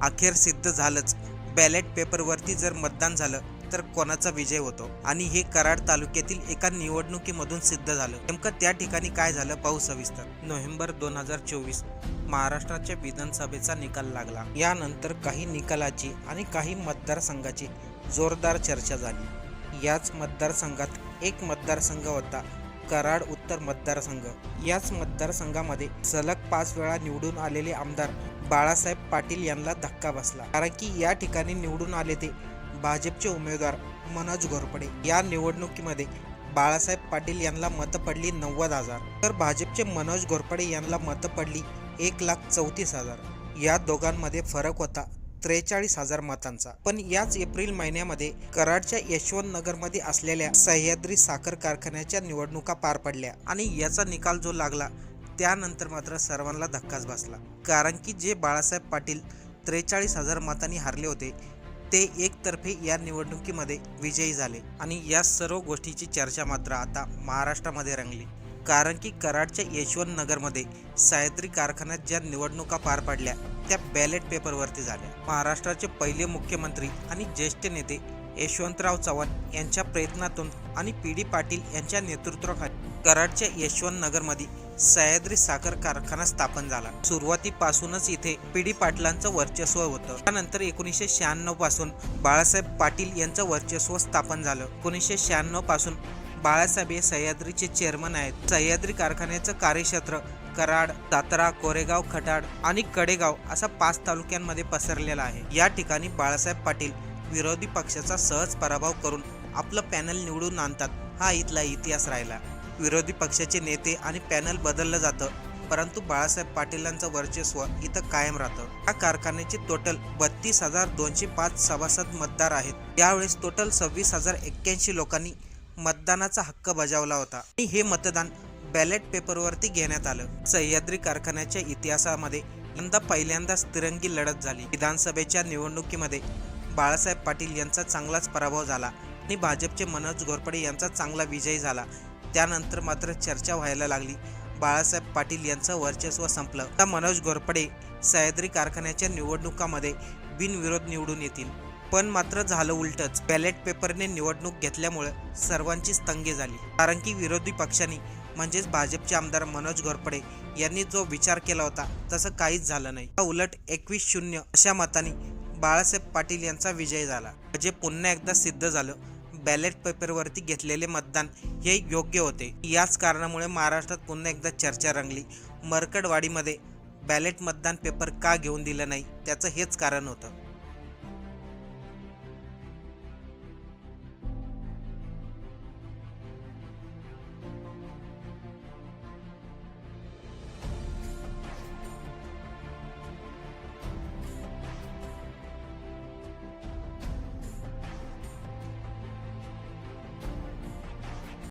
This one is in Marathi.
अखेर सिद्ध झालंच. बॅलेट पेपरवरती जर मतदान झालं तर कोणाचा विजय होतो? आणि हे कराड तालुक्यातील एका निवडणुकीमधून सिद्ध झालं. नेमकं त्या ठिकाणी काय झालं पाहू सविस्तर. नोव्हेंबर दोन हजार चोवीस महाराष्ट्राच्या विधानसभेचा निकाल लागला. यानंतर काही निकालाची आणि काही मतदारसंघाची जोरदार चर्चा झाली. याच मतदारसंघात एक मतदारसंघ होता कराड उत्तर मतदारसंघ. याच मतदारसंघामध्ये सलग पाच वेळा निवडून आलेले आमदार बाळासाहेब पाटील यांना धक्का बसला. कारण की या ठिकाणी निवडून आले ते भाजपचे उमेदवार मनोज घोरपडे. या निवडणुकीमध्ये बाळासाहेब पाटील यांना मतं पडली नव्वद हजार. तर भाजपचे मनोज घोरपडे यांना मतं पडली एक लाख चौतीस हजार. या दोघांमध्ये फरक होता त्रेचाळीस हजार मतांचा. पण याच एप्रिल महिन्यामध्ये कराडच्या यशवंत नगरमध्ये असलेल्या सह्याद्री साखर कारखान्याच्या निवडणुका पार पडल्या आणि याचा निकाल जो लागला त्यानंतर मात्र सर्वांना धक्काच बसला. कारण की जे बाळासाहेब पाटील त्रेचाळीस हजार मतांनी हारले होते ते एकतर्फे या निवडणुकीमध्ये विजयी झाले आणि या सर्व गोष्टीची चर्चा मात्र आता महाराष्ट्रामध्ये रंगली. कारण की कराडच्या यशवंत नगरमध्ये सायत्री कारखान्यात ज्या निवडणुका पार पडल्या त्या बॅलेट पेपरवरती झाल्या. महाराष्ट्राचे पहिले मुख्यमंत्री आणि ज्येष्ठ नेते यशवंतराव चव्हाण यांच्या प्रयत्नातून आणि पी डी पाटील यांच्या नेतृत्वाखाली कराडच्या यशवंत नगरमध्ये सह्याद्री साखर कारखाना स्थापन झाला. सुरुवातीपासूनच इथे पी डी पाटलांचं वर्चस्व होतं. त्यानंतर एकोणीसशे शहाण्णवपासून बाळासाहेब पाटील यांचं वर्चस्व स्थापन झालं. एकोणीसशे शहाण्णवपासून बाळासाहेब हे सह्याद्रीचे चेअरमन आहेत. सह्याद्री कारखान्याचं कार्यक्षेत्र कराड दातरा कोरेगाव खटाड आणि कडेगाव असा पाच तालुक्यांमध्ये पसरलेला आहे. या ठिकाणी बाळासाहेब पाटील विरोधी पक्षाचा सहज पराभव करून आपलं पॅनल निवडून आणतात. हा इथला इतिहास राहिला. विरोधी पक्षाचे नेते आणि पॅनल बदललं जातं. परंतु बाळासाहेब पाटीलांचं वर्चस्व इथं कायम राहतं. या कारखान्याचे टोटल बत्तीस हजार दोनशे पाच सभासद मतदार आहेत. यावेळेस टोटल सव्वीस हजार एक्क्याऐंशी लोकांनी मतदानाचा हक्क बजावला होता. आणि हे मतदान बॅलेट पेपरवरती घेण्यात आलं. सह्याद्री कारखान्याच्या इतिहासामध्ये यंदा पहिल्यांदाच तिरंगी लढत झाली. विधानसभेच्या निवडणुकीमध्ये बाळासाहेब पाटील यांचा चांगलाच पराभव झाला. आणि भाजपचे मनोज घोरपडे यांचा चांगला विजय झाला. त्यानंतर मात्र चर्चा व्हायला लागली. बाळासाहेब पाटील यांचं वर्चस्व संपलं. आता मनोज घोरपडे सह्याद्री कारखान्याच्या निवडणुकामध्ये बिनविरोध निवडून येतील. पण मात्र झालं उलटच. बॅलेट पेपरने निवडणूक घेतल्यामुळे सर्वांचीच तंगी झाली. कारण की विरोधी पक्षांनी म्हणजेच भाजपचे आमदार मनोज घोरपडे यांनी जो विचार केला होता तसं काहीच झालं नाही. उलट एकवीस शून्य अशा मताने बाळासाहेब पाटील यांचा विजय झाला. म्हणजे पुन्हा एकदा सिद्ध झालं बॅलेट पेपरवरती घेतलेले मतदान हे योग्य होते. याच कारणामुळे महाराष्ट्रात पुन्हा एकदा चर्चा रंगली. मरकडवाडीमध्ये बॅलेट मतदान पेपर का घेऊन दिलं नाही? त्याचं हेच कारण होतं.